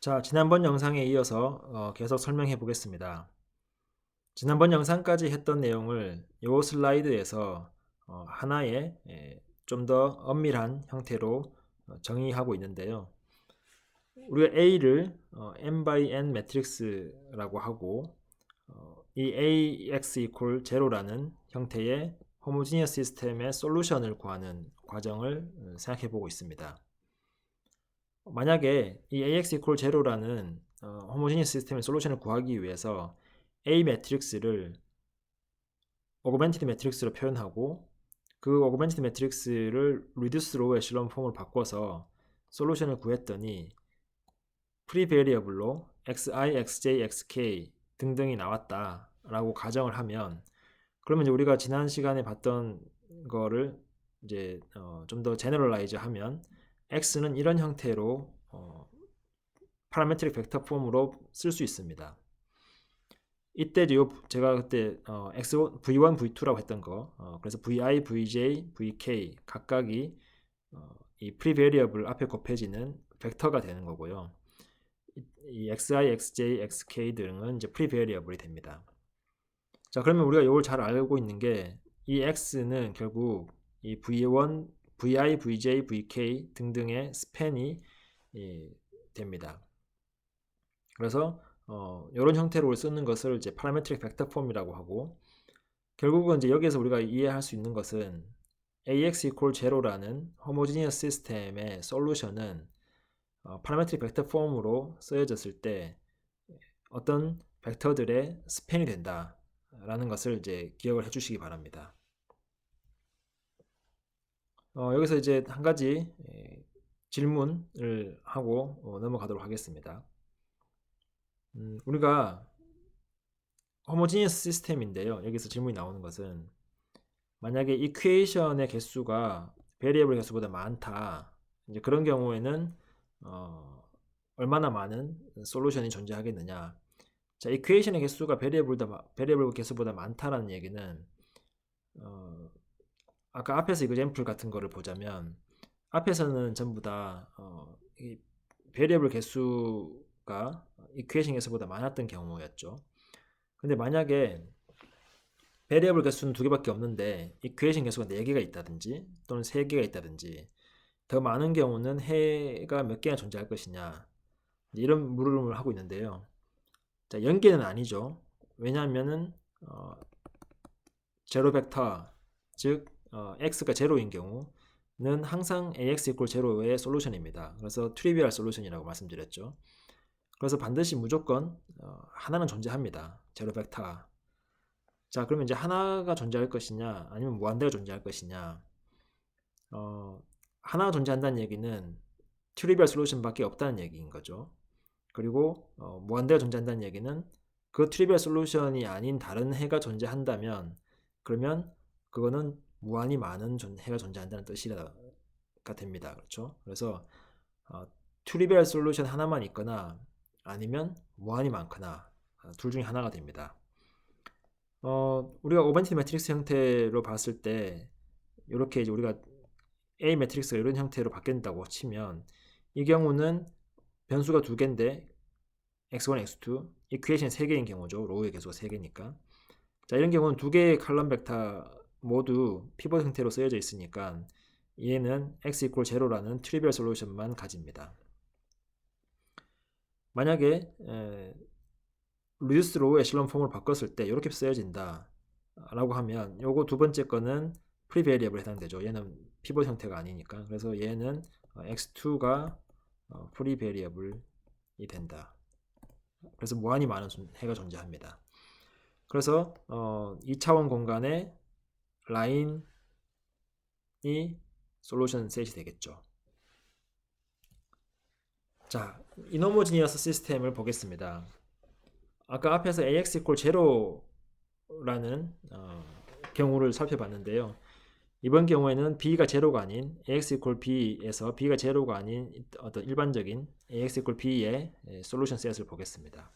자, 지난번 영상에 이어서 어, 계속 설명해 보겠습니다. 지난번 영상까지 했던 내용을 이 슬라이드에서 어, 하나의 좀 더 엄밀한 형태로 어, 정의하고 있는데요. 우리가 A를 어, n by n 매트릭스라고 하고 어, 이 AX equal 0라는 형태의 호모지니어스 시스템의 솔루션을 구하는 과정을 어, 생각해 보고 있습니다. 만약에 이 AX equal 0라는 어, 호모지니어스 시스템의 솔루션을 구하기 위해서 A 매트릭스를 오그멘티드 매트릭스로 표현하고 그 오그멘티드 매트릭스를 리듀스 로우 에실론 폼으로 바꿔서 솔루션을 구했더니 프리 베리어블로 xi, xj, xk 등등이 나왔다 라고 가정을 하면 그러면 이제 우리가 지난 시간에 봤던 거를 이제 어, 좀더 제너럴라이즈 하면 x는 이런 형태로 어, 파라메트릭 벡터 폼으로 쓸 수 있습니다. 이때 제가 그때 어, x v1, v2라고 했던 거 어, 그래서 vi, vj, vk 각각이 어, 이 프리베리어블 앞에 곱해지는 벡터가 되는 거고요. 이, 이 xi, xj, xk 등은 이제 프리베리어블이 됩니다. 자 그러면 우리가 이걸 잘 알고 있는 게 이 x는 결국 이 v1, vi, vj, vk 등등의 스팬이 예, 됩니다. 그래서 어, 이런 형태로 쓰는 것을 이제 파라메트릭 벡터 폼이라고 하고 결국은 이제 여기에서 우리가 이해할 수 있는 것은 ax equal 0라는 호모지니어스 시스템의 솔루션은 어, 파라메트릭 벡터 폼으로 쓰여졌을 때 어떤 벡터들의 스팬이 된다 라는 것을 이제 기억을 해 주시기 바랍니다. 어, 여기서 이제 한 가지 예, 질문을 하고 어, 넘어가도록 하겠습니다. 음, 우리가 호모지니어스 시스템인데요. 여기서 질문이 나오는 것은 만약에 이퀘이션의 개수가 베리에블 개수보다 많다. 이제 그런 경우에는 어, 얼마나 많은 솔루션이 존재하겠느냐. 자, 이퀘이션의 개수가 베리에블보다 베리에블 개수보다 많다라는 얘기는 어, 아까 앞에서 이그젬플 같은 거를 보자면 앞에서는 전부 다 어, 이 베리에블 개수가 이퀘이션 개수보다 많았던 경우였죠. 근데 만약에 베리어블 개수는 두 개밖에 없는데 이퀘이션 개수가 네 개가 있다든지 또는 세 개가 있다든지 더 많은 경우는 해가 몇 개나 존재할 것이냐 이런 물음을 하고 있는데요. 자, 연계는 아니죠. 왜냐하면은 어, 제로 벡터 즉 어, x가 제로인 경우는 항상 ax equal 제로의 솔루션입니다. 그래서 트리비얼 솔루션이라고 말씀드렸죠. 그래서 반드시 무조건 어, 하나는 존재합니다. 제로 벡터. 자, 그러면 이제 하나가 존재할 것이냐, 아니면 무한대가 존재할 것이냐. 어, 하나가 존재한다는 얘기는 트리비얼 솔루션밖에 없다는 얘기인 거죠. 그리고 어, 무한대가 존재한다는 얘기는 그 트리비얼 솔루션이 아닌 다른 해가 존재한다면 그러면 그거는 무한히 많은 해가 존재한다는 뜻이가 됩니다. 그렇죠? 그래서 어, 트리비얼 솔루션 하나만 있거나 아니면 무한히 많거나 아, 둘 중에 하나가 됩니다. 어, 우리가 오벤티 매트릭스 형태로 봤을 때 이렇게 이제 우리가 A 매트릭스가 이런 형태로 바뀐다고 치면 이 경우는 변수가 두 개인데 x1, x2 이퀘이션 세 개인 경우죠. 로우의 개수가 세 개니까. 자, 이런 경우는 두 개의 칼럼 벡터 모두 피벗 형태로 쓰여져 있으니까 얘는 x equal 0라는 트리비얼 솔루션만 가집니다. 만약에 리듀스 로우 에실론 폼을 바꿨을 때 이렇게 쓰여진다 라고 하면 요거 두 번째 거는 프리베리어블 해당되죠. 얘는 피벗 형태가 아니니까. 그래서 얘는 x2가 프리베리어블이 된다. 그래서 무한히 많은 해가 존재합니다. 그래서 어, 2차원 공간에 라인이 솔루션 셋이 되겠죠 자, 이노모지니어스 시스템을 보겠습니다. 아까 앞에서 ax equal 0라는 어, 경우를 살펴봤는데요. 이번 경우에는 b가 제로가 아닌 ax equal b에서 b가 제로가 아닌 어떤 일반적인 ax equal b의 솔루션 셋을 보겠습니다.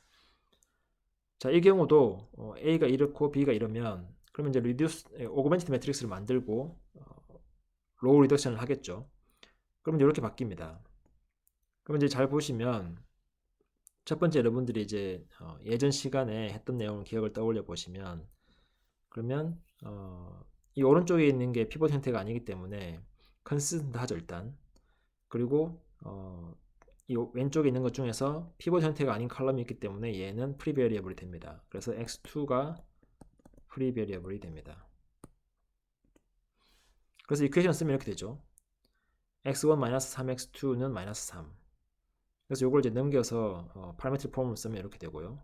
자, 이 경우도 어, a가 이렇고 b가 이러면 그러면 이제 리듀스 오그멘티드 매트릭스를 만들고 어, 로우 리덕션을 하겠죠. 그러면 이렇게 바뀝니다. 그럼 이제 잘 보시면 첫 번째 여러분들이 이제 어, 예전 시간에 했던 내용을 기억을 떠올려 보시면 그러면 어, 이 오른쪽에 있는 게 피벗 형태가 아니기 때문에 컨스턴트 하죠 일단 그리고 어, 이 왼쪽에 있는 것 중에서 피벗 형태가 아닌 컬럼이 있기 때문에 얘는 프리베리어블이 됩니다. 그래서 x2가 프리 베리어블이 됩니다. 그래서 이퀘이션 쓰면 이렇게 되죠. x1 3x2는 마이너스 3. 그래서 이걸 이제 넘겨서 어, 파라메트릭 폼을 쓰면 이렇게 되고요.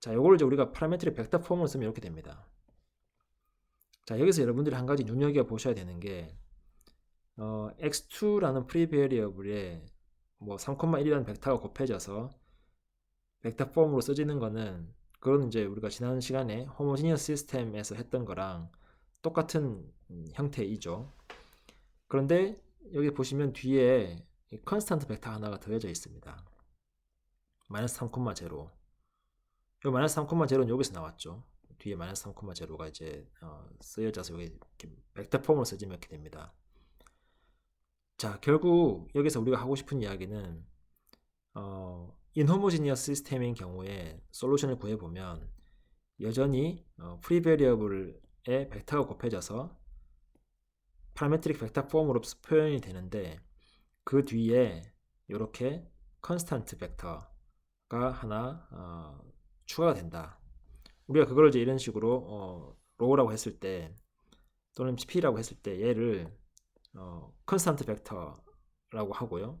자, 이걸 이제 우리가 파라메트릭 벡터 폼을 쓰면 이렇게 됩니다. 자, 여기서 여러분들이 한 가지 눈여겨 보셔야 되는 게 어, x2라는 프리 베리어블에 뭐 3,1이라는 벡터가 곱해져서 벡터 폼으로 써지는 거는 그건 이제 우리가 지난 시간에 호모지니어스 시스템에서 했던 거랑 똑같은 음, 형태이죠. 그런데 여기 보시면 뒤에 컨스탄트 벡터 하나가 더해져 있습니다. 마이너스 3,0. 이 마이너스 3,0는 여기서 나왔죠. 뒤에 마이너스 3,0가 이제 어, 쓰여져서 여기 벡터 폼으로 써지면 이렇게 됩니다. 자, 결국 여기서 우리가 하고 싶은 이야기는 어, 인호모지니어스 시스템인 경우에 솔루션을 구해보면 여전히 어, 프리 베리어블의 벡터가 곱해져서 파라메트릭 벡터 폼으로 표현이 되는데 그 뒤에 이렇게 컨스탄트 벡터가 하나 어, 추가가 된다. 우리가 그걸 이제 이런 식으로 어, 로우라고 했을 때 또는 p라고 했을 때 얘를 어, 컨스탄트 벡터라고 하고요.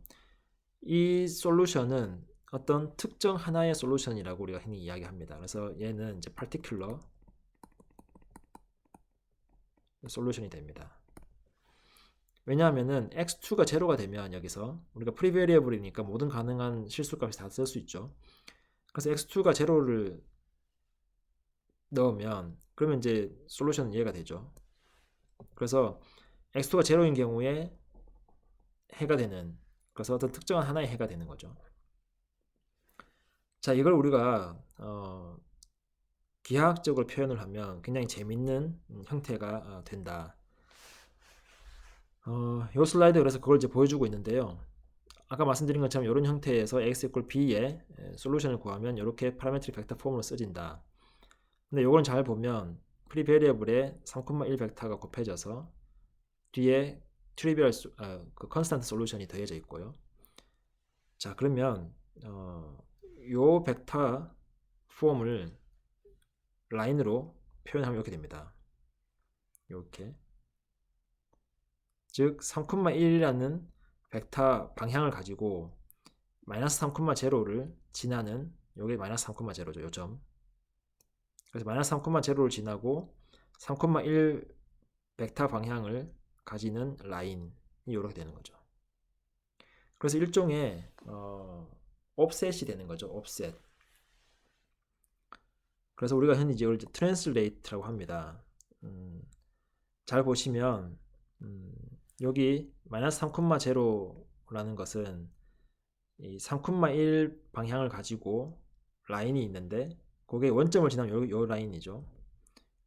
이 솔루션은 어떤 특정 하나의 솔루션이라고 우리가 흔히 이야기합니다. 그래서 얘는 이제 파티큘러 솔루션이 됩니다. 왜냐하면은 x2가 제로가 되면 여기서 우리가 프리 베리어블이니까 모든 가능한 실수값이 다 쓸 수 있죠. 그래서 x2가 제로를 넣으면 그러면 이제 솔루션은 이해가 되죠. 그래서 x2가 제로인 경우에 해가 되는 그래서 어떤 특정한 하나의 해가 되는 거죠. 자, 이걸 우리가 어, 기하학적으로 표현을 하면 굉장히 재밌는 형태가 어, 된다. 어, 이 슬라이드 그래서 그걸 이제 보여주고 있는데요. 아까 말씀드린 것처럼 이런 형태에서 x b의 솔루션을 구하면 이렇게 파라메트릭 벡터 폼으로 써진다. 근데 이건 잘 보면 프리 베리어블에 3,1 벡터가 곱해져서 뒤에 트리비얼 아, 그 컨스탄트 솔루션이 더해져 있고요. 자 그러면 어, 요 벡터 폼을 라인으로 표현하면 이렇게 됩니다. 이렇게 즉 3,1이라는 벡터 방향을 가지고 마이너스 3,0를 지나는 요게 마이너스 3,0죠 요점 그래서 마이너스 3,0를 지나고 3,1 벡터 방향을 가지는 라인이 이렇게 되는 거죠. 그래서 일종의 어, 옵셋이 되는 거죠. 옵셋. 그래서 우리가 이제 이걸 트랜슬레이트라고 합니다. 음, 잘 보시면 음, 여기 마이너스 3,0라는 것은 이3,1 방향을 가지고 라인이 있는데 그게 원점을 지나면 요, 요 라인이죠.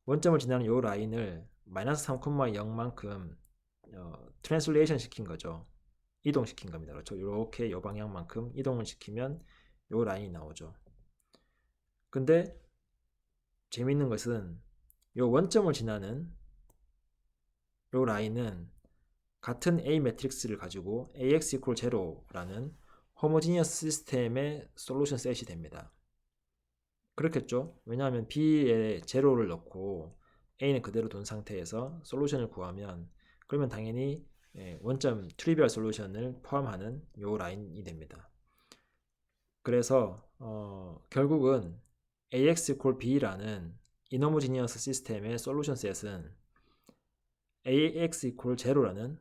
원점을 지나는 요 라인을 마이너스 3,0만큼 어, 트랜슬레이션 시킨 거죠. 이동시킨 겁니다. 그렇죠. 이렇게 요 방향만큼 이동을 시키면 요 라인이 나오죠. 근데 재밌는 것은 요 원점을 지나는 요 라인은 같은 A 매트릭스를 가지고 AX equal 0라는 호모지니어스 시스템의 솔루션 셋이 됩니다. 그렇겠죠? 왜냐하면 B에 제로를 넣고 A는 그대로 둔 상태에서 솔루션을 구하면 그러면 당연히 예, 원점 트리비얼 솔루션을 포함하는 요 라인이 됩니다. 그래서 어, 결국은 AX 콜 B라는 이너무지니어스 시스템의 솔루션 셋은 AX 이퀄 제로라는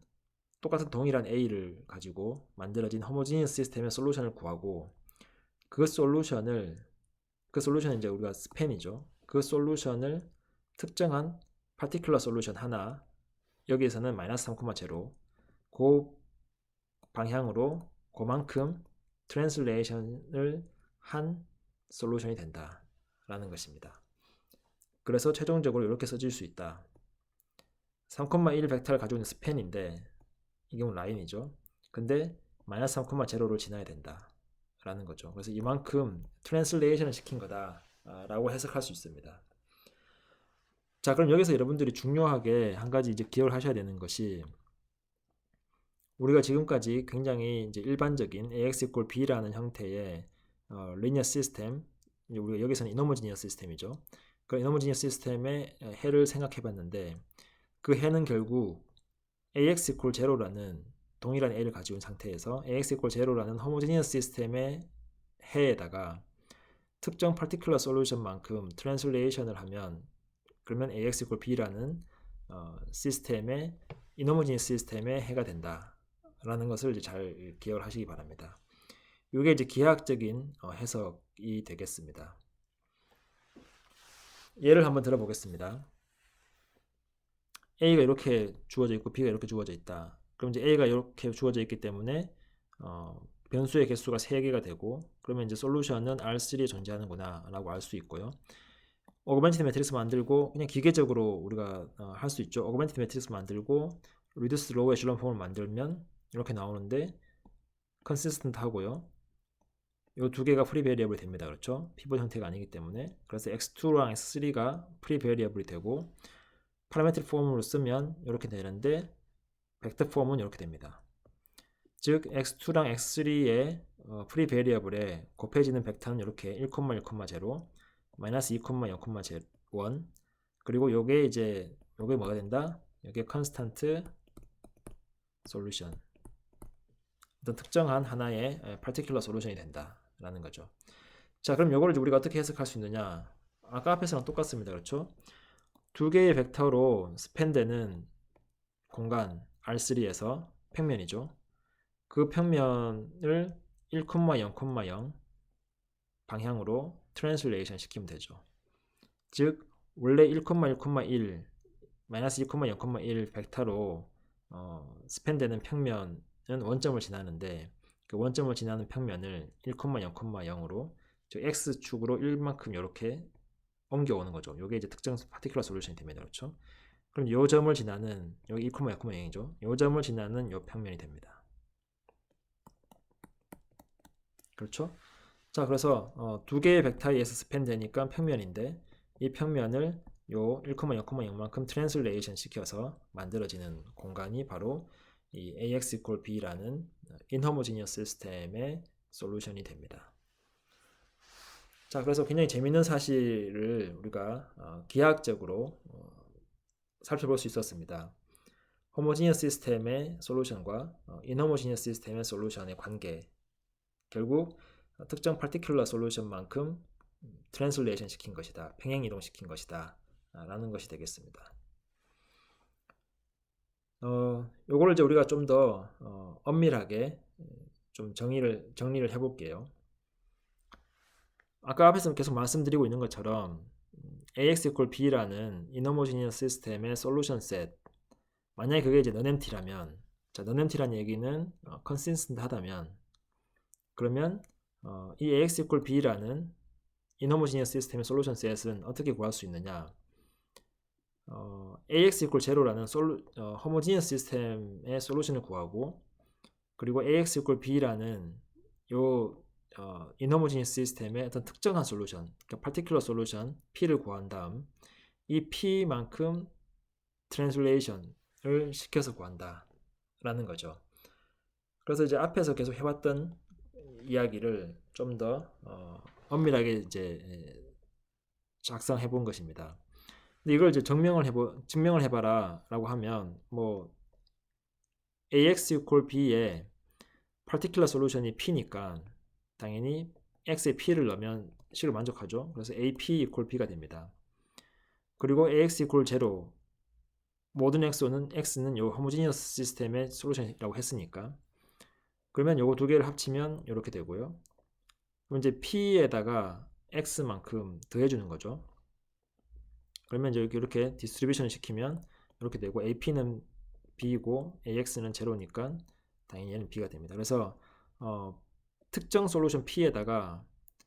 똑같은 동일한 A를 가지고 만들어진 호모지니어스 시스템의 솔루션을 구하고 그 솔루션을 그 솔루션은 이제 우리가 스팬이죠. 그 솔루션을 특정한 파티큘러 솔루션 하나 여기에서는 마이너스 3,0 그 방향으로 그만큼 트랜슬레이션을 한 솔루션이 된다라는 것입니다. 그래서 최종적으로 이렇게 써질 수 있다. 3,1 벡터를 가지고 있는 스팬인데 이 경우 라인이죠. 근데 마이너스 3,0를 지나야 된다. 라는 거죠. 그래서 이만큼 트랜슬레이션을 시킨 거다 라고 해석할 수 있습니다. 자, 그럼 여기서 여러분들이 중요하게 한 가지 이제 기억을 하셔야 되는 것이 우리가 지금까지 굉장히 이제 일반적인 AX equal B라는 형태의 어, 리니어 시스템, 우리가 여기서는 이노모지니어 시스템이죠. 그 이노모지니어 시스템의 해를 생각해 봤는데 그 해는 결국 AX equal 제로라는 동일한 A를 가지고 있는 상태에서 AX equal 제로라는 호모지니어 시스템의 해에다가 특정 파티큘러 솔루션만큼 트랜슬레이션을 하면 그러면 AX equal B라는 어, 시스템의 이노모지니어 시스템의 해가 된다. 라는 것을 잘 기억을 하시기 바랍니다. 이게 이제 기하학적인 어, 해석이 되겠습니다. 예를 한번 들어보겠습니다. A가 이렇게 주어져 있고 B가 이렇게 주어져 있다. 그럼 이제 A가 이렇게 주어져 있기 때문에 어, 변수의 개수가 3개가 되고 그러면 이제 솔루션은 R3에 존재하는구나 라고 알 수 있고요. 오그멘티드 매트릭스 만들고 그냥 기계적으로 우리가 어, 할수 있죠. 오그멘티드 매트릭스 만들고 리듀스 로우 에슐런 폼을 만들면 이렇게 나오는데 컨시스턴트 하고요. 이 두 개가 프리 베리어블이 됩니다. 그렇죠? 피벗 형태가 아니기 때문에 그래서 x2랑 x3가 프리 베리어블이 되고 파라메트릭 폼으로 쓰면 이렇게 되는데 벡터 폼은 이렇게 됩니다. 즉 x2랑 x3의 어, 프리 베리어블에 곱해지는 벡터는 이렇게 1,1,0 마이너스 2,0,1 그리고 요게 이제 요게 뭐가 된다? 요게 컨스탄트 솔루션 어떤 특정한 하나의 파티큘러 솔루션이 된다라는 거죠. 자, 그럼 이거를 우리가 어떻게 해석할 수 있느냐? 아까 앞에서랑 똑같습니다. 그렇죠? 두 개의 벡터로 스팬되는 공간 R3에서 평면이죠. 그 평면을 1,0,0 방향으로 트랜슬레이션 시키면 되죠. 즉 원래 1,1,1 마이너스 2,0,1 벡터로 어, 스팬되는 평면 원점을 지나는데 그 원점을 지나는 평면을 1,0,0으로 x축으로 1만큼 이렇게 옮겨오는 거죠. 이게 이제 특정 파티큘러 솔루션이 됩니다. 그렇죠? 그럼 이 점을 지나는 여기 1,0,0이죠. 이 점을 지나는 이 평면이 됩니다. 그렇죠? 자, 그래서 어, 두 개의 벡터에서 스팬 되니까 평면인데 이 평면을 요 1,0,0만큼 트랜슬레이션 시켜서 만들어지는 공간이 바로 이 AX equal B라는 인허모지니어스 시스템의 솔루션이 됩니다. 자, 그래서 굉장히 재밌는 사실을 우리가 어, 기하학적으로 어, 살펴볼 수 있었습니다. 호모지니어스 시스템의 솔루션과 어, 인호모지니어스 시스템의 솔루션의 관계 결국 특정 파티큘러 솔루션만큼 트랜슬레이션 시킨 것이다. 평행 이동 시킨 것이다. 라는 것이 되겠습니다. 어, 요거를 이제 우리가 좀더 어, 엄밀하게 좀 정의를 정리를 해볼게요. 아까 앞에서 계속 말씀드리고 있는 것처럼 AX equal B라는 이너모지니어 시스템의 솔루션 셋 만약에 그게 이제 non-empty라면 자 non-empty라는 얘기는 어, consistent 하다면 그러면 어, 이 AX B라는 이너모지니어 시스템의 솔루션 셋은 어떻게 구할 수 있느냐 어, AX equal 제로라는 솔루, 어, 호모지니어스 시스템의 솔루션을 구하고 그리고 AX equal B라는 요 어, 인호모지니어스 시스템의 어떤 특정한 솔루션, 그러니까 파티큘러 솔루션 P를 구한 다음 이 P만큼 트랜슬레이션을 시켜서 구한다라는 거죠. 그래서 이제 앞에서 계속 해왔던 이야기를 좀더 어, 엄밀하게 이제 작성해 본 것입니다. 근데 이걸 이제 증명을 해보 증명을 해봐라라고 하면 뭐 ax equal b에 particular solution이 p니까 당연히 x에 p를 넣으면 식을 만족하죠. 그래서 ap equal b가 됩니다. 그리고 ax equal 0 모든 x는 x는 요 호모지니어스 시스템의 솔루션이라고 했으니까 그러면 요거 두 개를 합치면 이렇게 되고요. 그럼 이제 p에다가 x만큼 더해주는 거죠. 그러면 이제 이렇게 디스트리뷰션을 시키면 이렇게 되고 AP는 B이고 AX는 제로니까 당연히 얘는 B가 됩니다. 그래서 어, 특정 솔루션 P에다가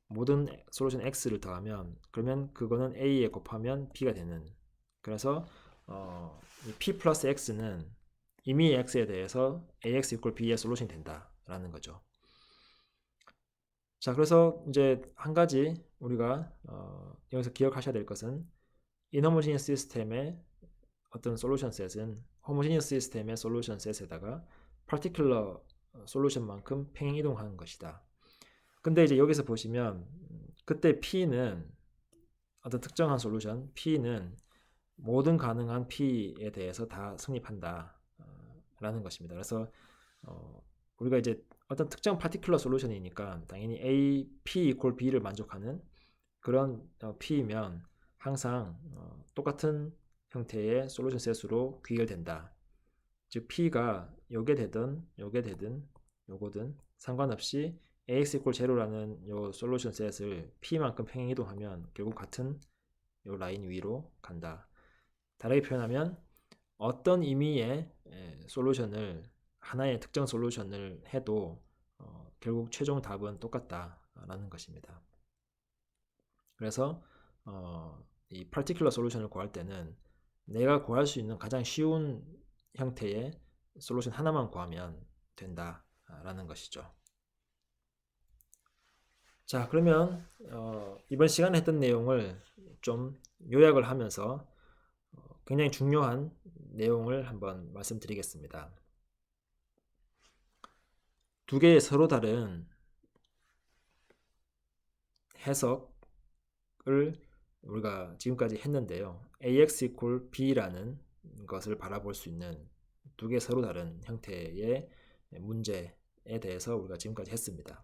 모든 솔루션 X를 더하면 그러면 그거는 A에 곱하면 B가 되는 그래서 어, P 플러스 X는 이미 X에 대해서 AX equal B의 솔루션이 된다라는 거죠. 자, 그래서 이제 한 가지 우리가 어, 여기서 기억하셔야 될 것은 인호모지니어스 시스템의 어떤 솔루션 셋은 호모지니어스 시스템의 솔루션 셋에다가 파티큘러 솔루션만큼 평행 이동하는 것이다. 근데 이제 여기서 보시면 그때 P는 어떤 특정한 솔루션 P는 모든 가능한 P에 대해서 다 성립한다 어, 라는 것입니다. 그래서 어, 우리가 이제 어떤 특정 파티큘러 솔루션이니까 당연히 A, P 이퀄 B를 만족하는 그런 어, P이면 항상 어, 똑같은 형태의 솔루션 셋으로 귀결된다. 즉 P가 요게 되든 요게 되든 요거든 상관없이 AX 이퀄 제로라는 요 솔루션 셋을 P만큼 평행 이동하면 결국 같은 요 라인 위로 간다. 다르게 표현하면 어떤 의미의 솔루션을 하나의 특정 솔루션을 해도 어, 결국 최종 답은 똑같다라는 것입니다. 그래서 어, 이 particular 솔루션을 구할 때는 내가 구할 수 있는 가장 쉬운 형태의 솔루션 하나만 구하면 된다라는 것이죠. 자, 그러면 어, 이번 시간에 했던 내용을 좀 요약을 하면서 어, 굉장히 중요한 내용을 한번 말씀드리겠습니다. 두 개의 서로 다른 해석을 우리가 지금까지 했는데요. ax equal b라는 것을 바라볼 수 있는 두 개 서로 다른 형태의 문제에 대해서 우리가 지금까지 했습니다.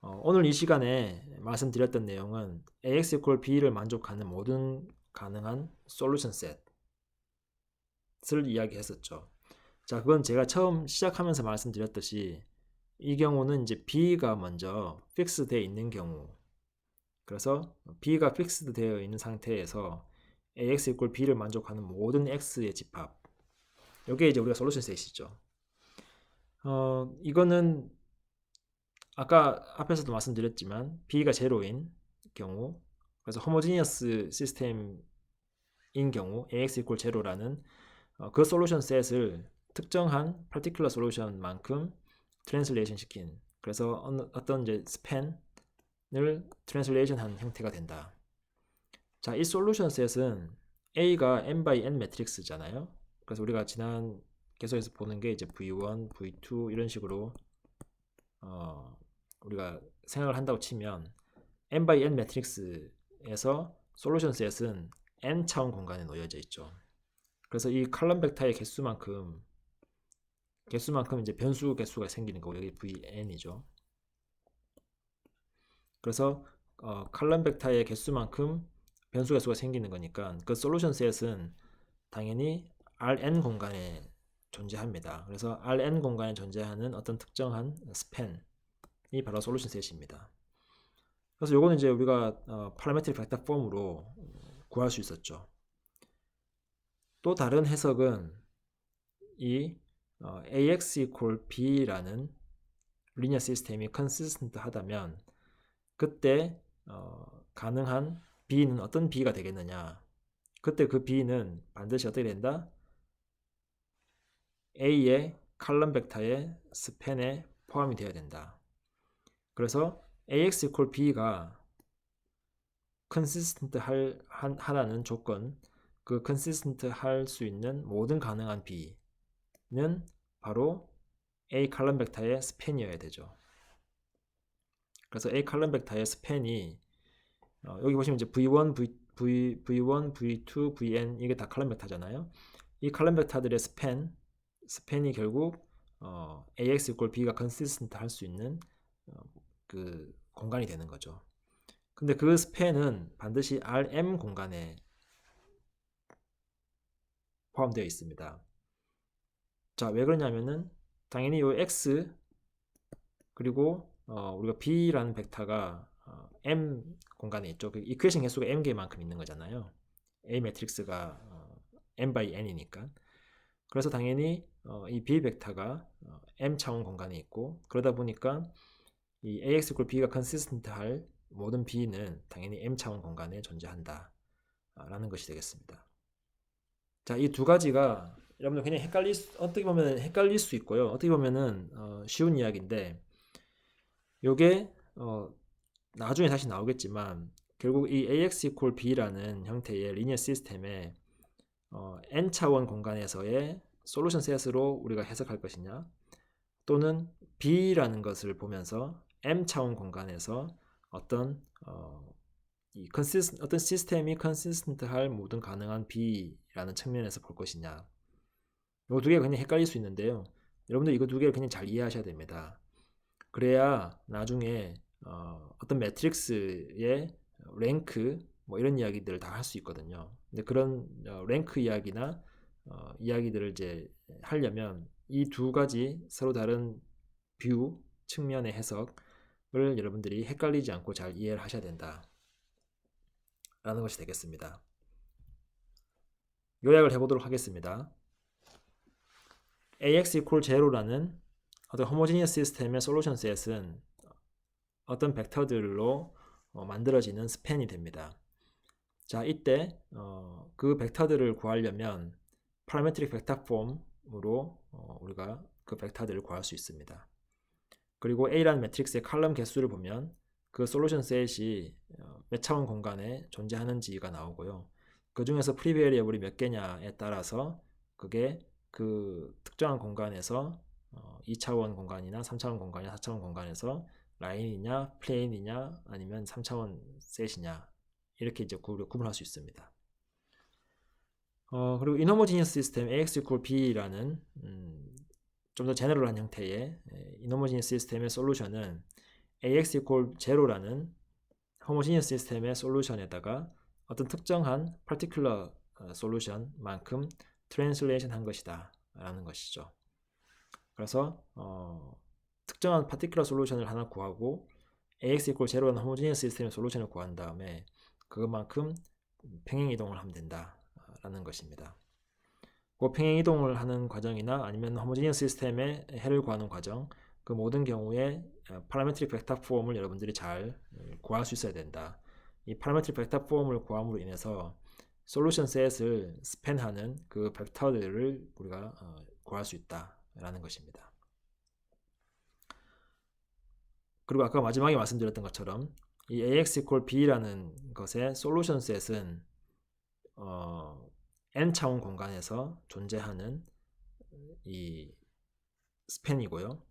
어, 오늘 이 시간에 말씀드렸던 내용은 ax equal b를 만족하는 모든 가능한 솔루션 셋을 이야기했었죠. 자, 그건 제가 처음 시작하면서 말씀드렸듯이 이 경우는 이제 b가 먼저 픽스 되어 있는 경우 그래서 b가 픽스드 되어 있는 상태에서 ax equal b를 만족하는 모든 x의 집합 이게 이제 우리가 솔루션 셋이죠. 어, 이거는 아까 앞에서도 말씀드렸지만 b가 제로인 경우 그래서 호모지니어스 시스템인 경우 ax equal 제로라는 어, 그 솔루션 셋을 특정한 particular 솔루션만큼 트랜슬레이션 시킨 그래서 어떤 이제 스팬 을 트랜슬레이션 한 형태가 된다. 자, 이 솔루션 셋은 A가 n by n 매트릭스잖아요. 그래서 우리가 지난 계속해서 보는 게 이제 V1, V2 이런 식으로 어, 우리가 생각을 한다고 치면 n by n 매트릭스에서 솔루션 셋은 n 차원 공간에 놓여져 있죠. 그래서 이 칼럼 벡터의 개수만큼 개수만큼 이제 변수 개수가 생기는 거고 여기 vn이죠. 그래서 어, 칼럼 벡터의 개수만큼 변수 개수가 생기는 거니까 그 솔루션 셋은 당연히 Rn 공간에 존재합니다. 그래서 Rn 공간에 존재하는 어떤 특정한 스팬이 바로 솔루션 셋입니다. 그래서 요거는 이제 우리가 어, 파라메트릭 벡터 폼으로 구할 수 있었죠. 또 다른 해석은 이 어, AX equal B라는 리니어 시스템이 컨시스턴트 하다면 그때 어, 가능한 B는 어떤 B가 되겠느냐 그때 그 B는 반드시 어떻게 된다? A의 칼럼 벡터의 스팬에 포함이 되어야 된다. 그래서 AX equal B가 컨시스턴트 할, 하라는 조건 그 컨시스턴트 할수 있는 모든 가능한 B는 바로 A 칼럼 벡터의 스팬이어야 되죠. 그래서 A 칼럼 벡터의 스팬이 어, 여기 보시면 이제 V1, V, V, V1, V2, Vn 이게 다 칼럼 벡터잖아요. 이 칼럼 벡터들의 스팬, 스팬이 결국 어, AX equal B가 consistent 할수 있는 어, 그 공간이 되는 거죠. 근데 그 스팬은 반드시 RM 공간에 포함되어 있습니다. 자, 왜 그러냐면은 당연히 요 x 그리고 어, 우리가 b라는 벡터가 어, m 공간에 있죠. 그 이퀘이션 개수가 m 개만큼 있는 거잖아요. A 매트릭스가 어, m by n이니까. 그래서 당연히 어, 이 b 벡터가 어, m 차원 공간에 있고 그러다 보니까 이 ax equal b가 consistent 할 모든 b는 당연히 m 차원 공간에 존재한다. 라는 것이 되겠습니다. 자, 이 두 가지가 여러분들 그냥 헷갈릴 수, 어떻게 보면 헷갈릴 수 있고요. 어떻게 보면은 어, 쉬운 이야기인데 요게 어, 나중에 다시 나오겠지만 결국 이 AX equal B라는 형태의 리니어 시스템에 어, n 차원 공간에서의 솔루션 셋으로 우리가 해석할 것이냐 또는 B라는 것을 보면서 m 차원 공간에서 어떤 어, 이 컨시스, 어떤 시스템이 컨시스턴트할 모든 가능한 B라는 측면에서 볼 것이냐. 이 두 개가 굉장히 헷갈릴 수 있는데요. 여러분들 이거 두 개를 굉장히 잘 이해하셔야 됩니다 그래야 나중에 어, 어떤 매트릭스의 랭크 뭐 이런 이야기들을 다 할 수 있거든요. 근데 그런 어, 랭크 이야기나 어, 이야기들을 이제 하려면 이 두 가지 서로 다른 뷰 측면의 해석을 여러분들이 헷갈리지 않고 잘 이해를 하셔야 된다. 라는 것이 되겠습니다. 요약을 해보도록 하겠습니다. AX equal 0라는 어떤 호모지니어스 시스템의 솔루션 셋은 어떤 벡터들로 어, 만들어지는 스팬이 됩니다. 자, 이때 어, 그 벡터들을 구하려면 파라메트릭 벡터 폼으로 어, 우리가 그 벡터들을 구할 수 있습니다. 그리고 A라는 매트릭스의 칼럼 개수를 보면 그 솔루션 셋이 어, 몇 차원 공간에 존재하는지가 나오고요. 그 중에서 프리베리어블이 몇 개냐에 따라서 그게 그 특정한 공간에서 어, 2차원 공간이나 3차원 공간이나 4차원 공간에서 라인이냐 플레인이냐 아니면 3차원 셋이냐 이렇게 이제 구분할 수 있습니다. 어, 그리고 이노모지니어스 시스템 AX equal B라는 음, 좀더 제너럴한 형태의 이노모지니어스 시스템의 솔루션은 AX equal 0라는 호모지니어스 시스템의 솔루션에다가 어떤 특정한 particular 솔루션만큼 트랜슬레이션 한 것이다 라는 것이죠. 그래서 어, 특정한 파티큘러 솔루션을 하나 구하고 AX equal 0라는 호모지니어스 시스템의 솔루션을 구한 다음에 그것만큼 평행 이동을 하면 된다라는 것입니다. 그 평행 이동을 하는 과정이나 아니면 호모지니어스 시스템의 해를 구하는 과정 그 모든 경우에 파라메트릭 벡터 폼을 여러분들이 잘 구할 수 있어야 된다. 이 파라메트릭 벡터 폼을 구함으로 인해서 솔루션 셋을 스팬하는 그 벡터들을 우리가 어, 구할 수 있다 라는 것입니다. 그리고 아까 마지막에 말씀드렸던 것처럼 이 ax equal b라는 것의 솔루션 셋은 어, n 차원 공간에서 존재하는 이 스팬이고요.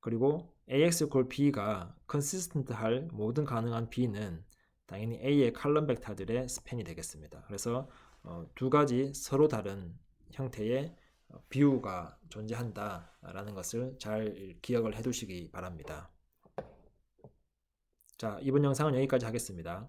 그리고 ax equal b가 컨시스턴트 할 모든 가능한 b는 당연히 a의 칼럼 벡터들의 스팬이 되겠습니다. 그래서 어, 두 가지 서로 다른 형태의 뷰가 존재한다라는 것을 잘 기억을 해 두시기 바랍니다. 자, 이번 영상은 여기까지 하겠습니다.